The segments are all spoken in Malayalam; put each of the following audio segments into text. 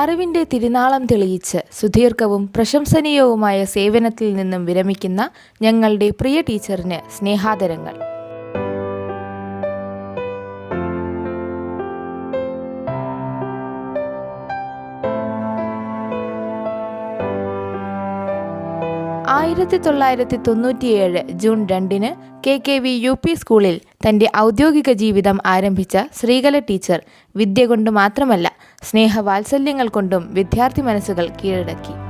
അറിവിന്റെ തിരുനാളം തെളിയിച്ച് സുദീർഘവും പ്രശംസനീയവുമായ സേവനത്തിൽ നിന്നും വിരമിക്കുന്ന ഞങ്ങളുടെ പ്രിയ ടീച്ചറിന് സ്നേഹാദരങ്ങൾ. ആയിരത്തി തൊള്ളായിരത്തി തൊണ്ണൂറ്റിയേഴ് ജൂൺ രണ്ടിന് K K V U P സ്കൂളിൽ തന്റെ ഔദ്യോഗിക ജീവിതം ആരംഭിച്ച ശ്രീകല ടീച്ചർ വിദ്യ കൊണ്ട് മാത്രമല്ല സ്നേഹവാത്സല്യങ്ങൾ കൊണ്ടും വിദ്യാർത്ഥി മനസ്സുകൾ കീഴടക്കി.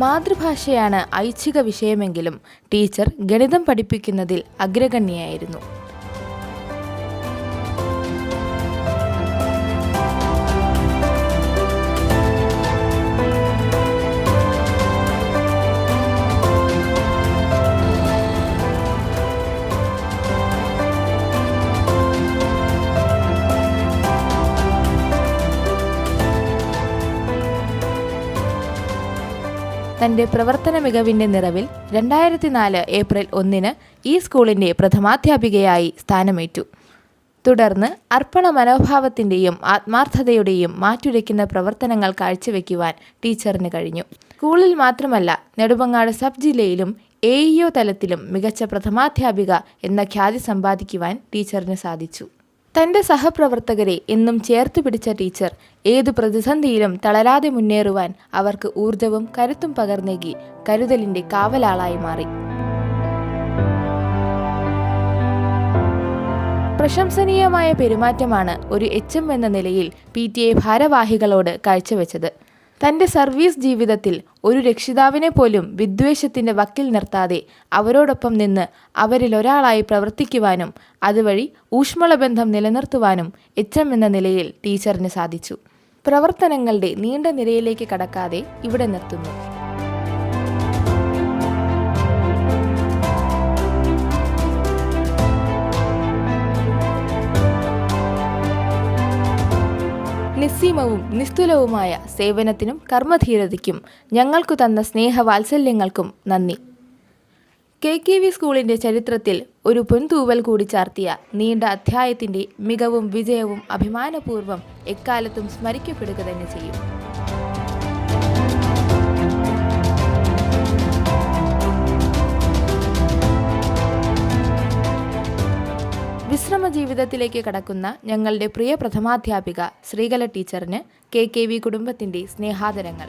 മാതൃഭാഷയാണ് ഐച്ഛിക വിഷയമെങ്കിലും ടീച്ചർ ഗണിതം പഠിപ്പിക്കുന്നതിൽ അഗ്രഗണ്യയായിരുന്നു. തന്റെ പ്രവർത്തന മികവിന്റെ നിറവിൽ രണ്ടായിരത്തി നാല് ഏപ്രിൽ ഒന്നിന് ഈ സ്കൂളിന്റെ പ്രഥമാധ്യാപികയായി സ്ഥാനമേറ്റു. തുടർന്ന് അർപ്പണ മനോഭാവത്തിന്റെയും ആത്മാർത്ഥതയുടെയും മാറ്റുരയ്ക്കുന്ന പ്രവർത്തനങ്ങൾ കാഴ്ചവെക്കുവാൻ ടീച്ചറിന് കഴിഞ്ഞു. സ്കൂളിൽ മാത്രമല്ല നെടുമങ്ങാട് സബ് ജില്ലയിലും എ തലത്തിലും മികച്ച പ്രഥമാധ്യാപിക എന്ന ഖ്യാതി സമ്പാദിക്കുവാൻ ടീച്ചറിന് സാധിച്ചു. തന്റെ സഹപ്രവർത്തകരെ എന്നും ചേർത്ത് പിടിച്ച ടീച്ചർ ഏതു പ്രതിസന്ധിയിലും തളരാതെ മുന്നേറുവാൻ അവർക്ക് ഊർജവും കരുത്തും പകർന്നേകി കരുതലിന്റെ കാവലാളായി മാറി. പ്രശംസനീയമായ പെരുമാറ്റമാണ് ഒരു എച്ച് എന്ന നിലയിൽ പി ടി എ ഭാരവാഹികളോട് കാഴ്ചവെച്ചത്. തന്റെ സർവീസ് ജീവിതത്തിൽ ഒരു രക്ഷിതാവിനെ പോലും വിദ്വേഷത്തിന്റെ വക്കിൽ നിർത്താതെ അവരോടൊപ്പം നിന്ന് അവരിൽ ഒരാളായി പ്രവർത്തിക്കുവാനും അതുവഴി ഊഷ്മള ബന്ധം നിലനിർത്തുവാനും എം എന്ന നിലയിൽ ടീച്ചറിന് സാധിച്ചു. പ്രവർത്തനങ്ങളുടെ നീണ്ട നിരയിലേക്ക് കടക്കാതെ ഇവിടെ നിർത്തുന്നു. നിസ്സീമവും നിസ്തുലവുമായ സേവനത്തിനും കർമ്മധീരതയ്ക്കും ഞങ്ങൾക്കു തന്ന സ്നേഹവാത്സല്യങ്ങൾക്കും നന്ദി. കെ കെ വി സ്കൂളിന്റെ ചരിത്രത്തിൽ ഒരു പൊൻതൂവൽ കൂടി ചാർത്തിയ നീണ്ട അധ്യായത്തിന്റെ മികവും വിജയവും അഭിമാനപൂർവം എക്കാലത്തും സ്മരിക്കപ്പെടുക തന്നെ ചെയ്യും. ജീവിതത്തിലേക്ക് കടക്കുന്ന ഞങ്ങളുടെ പ്രിയ പ്രഥമാധ്യാപിക ശ്രീകല ടീച്ചറിന് കെ കെ വി കുടുംബത്തിന്റെ സ്നേഹാദരങ്ങൾ.